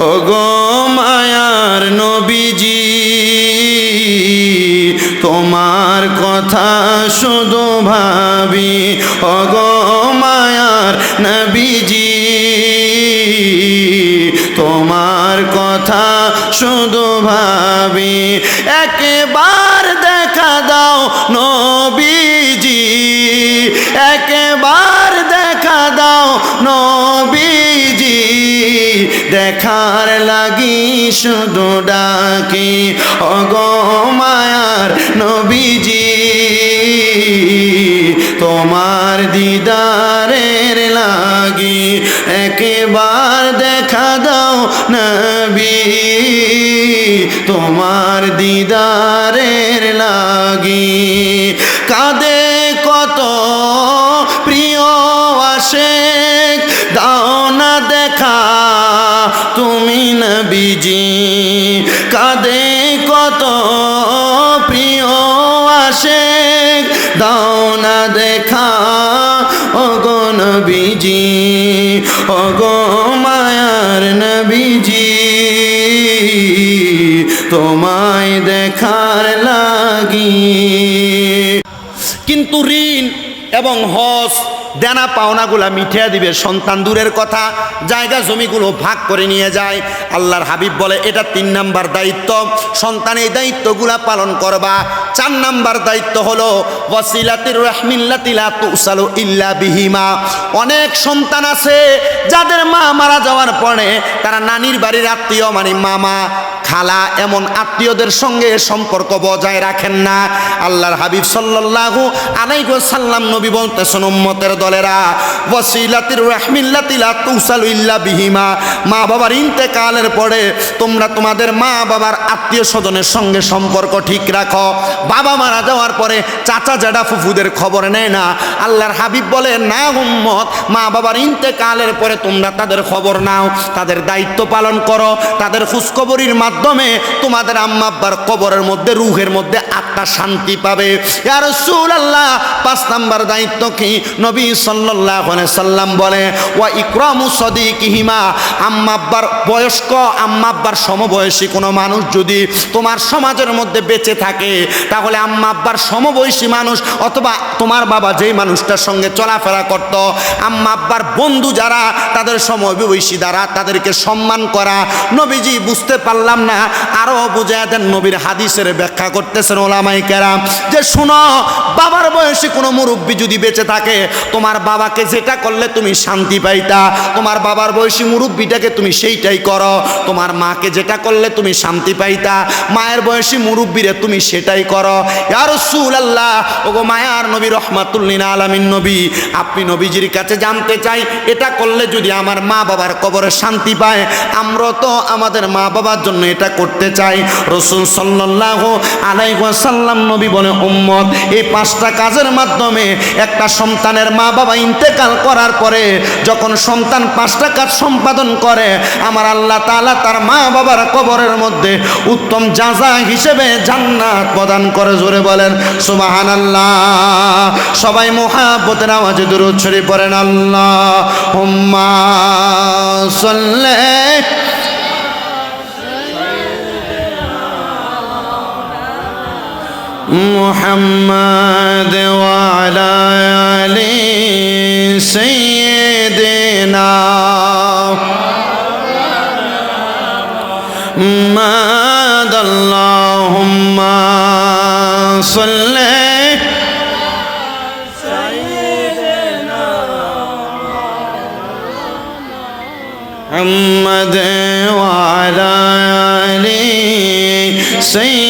ও মায়ার নবীজি, তোমার কথা শুধু ভাবি। ও মায়ার নবীজি, তোমার কথা শুধু ভাবি। একবার দেখা দাও নবীজি, একবার দেখা দাও নবীজি। দেখার লাগি শুধু ডাকি অগো মায়ার নবীজি, তোমার দিদারের লাগি একবার দেখা দাও নবী, তোমার দিদারের লাগি। না দেখা, ওগো নবীজি, ওগো মায়ার নবীজি, তোমায় দেখার লাগি। কিন্তু ঋণ এবং হস, দেনা পাওনাগুলা মিঠিয়ে দিবে সন্তান দূরের কথা, জায়গা জমিগুলো ভাগ করে নিয়ে যায়। আল্লাহর হাবিব বলে, এটা তিন নাম্বার দায়িত্ব। সন্তান এই দায়িত্বগুলা পালন করবা। চার নাম্বার দায়িত্ব হলো, ওয়াসিলাতির রহমিল্লাতিলা তুসালু ইল্লা বিহিমা। অনেক সন্তান আছে, যাদের মা মারা যাওয়ার পরে তারা নানির বাড়ির আত্মীয় মানে মামা, খালা এমন আত্মীয়দের সঙ্গে সম্পর্ক বজায় রাখেন না। আল্লাহর হাবিব সাল্লাল্লাহু আলাইহি সাল্লাম নবী বলতেছেন, উম্মতের দলেরা, ওয়াসিলাতির রাহমিল্লাতিলা তুসালু ইল্লা বিহিমা। মা বাবার ইন্তেকালের পরে তোমরা তোমাদের মা বাবার আত্মীয় স্বজনের সঙ্গে সম্পর্ক ঠিক রাখো। বাবা মারা যাওয়ার পরে চাচা জাডা ফুফুদের খবর নেয় না। আল্লাহর হাবিব বলে, না উম্মত, মা বাবার ইন্তেকালের পরে তোমরা তাদের খবর নাও, তাদের দায়িত্ব পালন করো, তাদের খোঁজখবরির মাধ্যমে তোমাদের আম্মা আব্বার কবরের মধ্যে, রুহের মধ্যে আত্মা শান্তি পাবে। আর আল্লাহ পাঁচ নাম্বার দায়িত্ব কি? নবী সাল্লাহ সাল্লাম বলে, ওয়া ইকরামু সদিকিহিমা আম্মা আব্বার বয়স্ক আম্মা আব্বার সমবয়সী কোনো মানুষ যদি তোমার সমাজের মধ্যে বেঁচে থাকে তাহলে আম্মা আব্বার সমবয়সী মানুষ অথবা তোমার বাবা যেই মানুষটার সঙ্গে চলাফেরা করত, আম্মা আব্বার বন্ধু যারা, তাদের সমবয়সী দ্বারা তাদেরকে সম্মান করা, নবীজি বুঝতে পারলাম না আরও বুঝায় দেন নবীর হাদিসের ব্যাখ্যা করতেছেন ওলামাই কেরাম, যে শুনো, বাবার বয়সী কোনো মুরব্বী যদি বেঁচে থাকে, তোমার বাবাকে যেটা করলে তুমি শান্তি পাইতা, তোমার বাবার বয়সী মুরব্বীটাকে তুমি সেইটাই করো, তোমার মাকে যেটা করলে তুমি শান্তি পাইতা, মায়ের বয়সী মুরব্বীরে তুমি সেটাই করো। আর সুল আল্লাহ ওগো মায়ার নবী রহমাতুল্লিন আলামিন নবী, আপনি নবীজির কাছে জানতে চাই, এটা করলে যদি আমার মা বাবার কবরে শান্তি পায়, আমরা তো আমাদের মা বাবার জন্য এটা করতে চাই। রসুল সাল্লাহ আলাইসাল্লাম নবী বলে, উম্মত, এই পাঁচটা কাজের মাধ্যমে একটা সন্তানের মা বাবা ইন্তেকাল করার পরে যখন সন্তান পাঁচটা কাজ সম্পাদন করে, আমার আল্লাহ তাআলা তার মা বাবার কবরের মধ্যে উত্তম যাজা হিসেবে জান্নাত প্রদান করে জোরে বলেন সুবাহান আল্লাহ সবাই মোহাব্বতের আওয়াজে দূর ছড়িয়ে পড়েন আল্লাহ হুম্মা সাল্লে محمد وعلى آل سيدنا محمد اللهم صل محمد وعلى آل سيدنا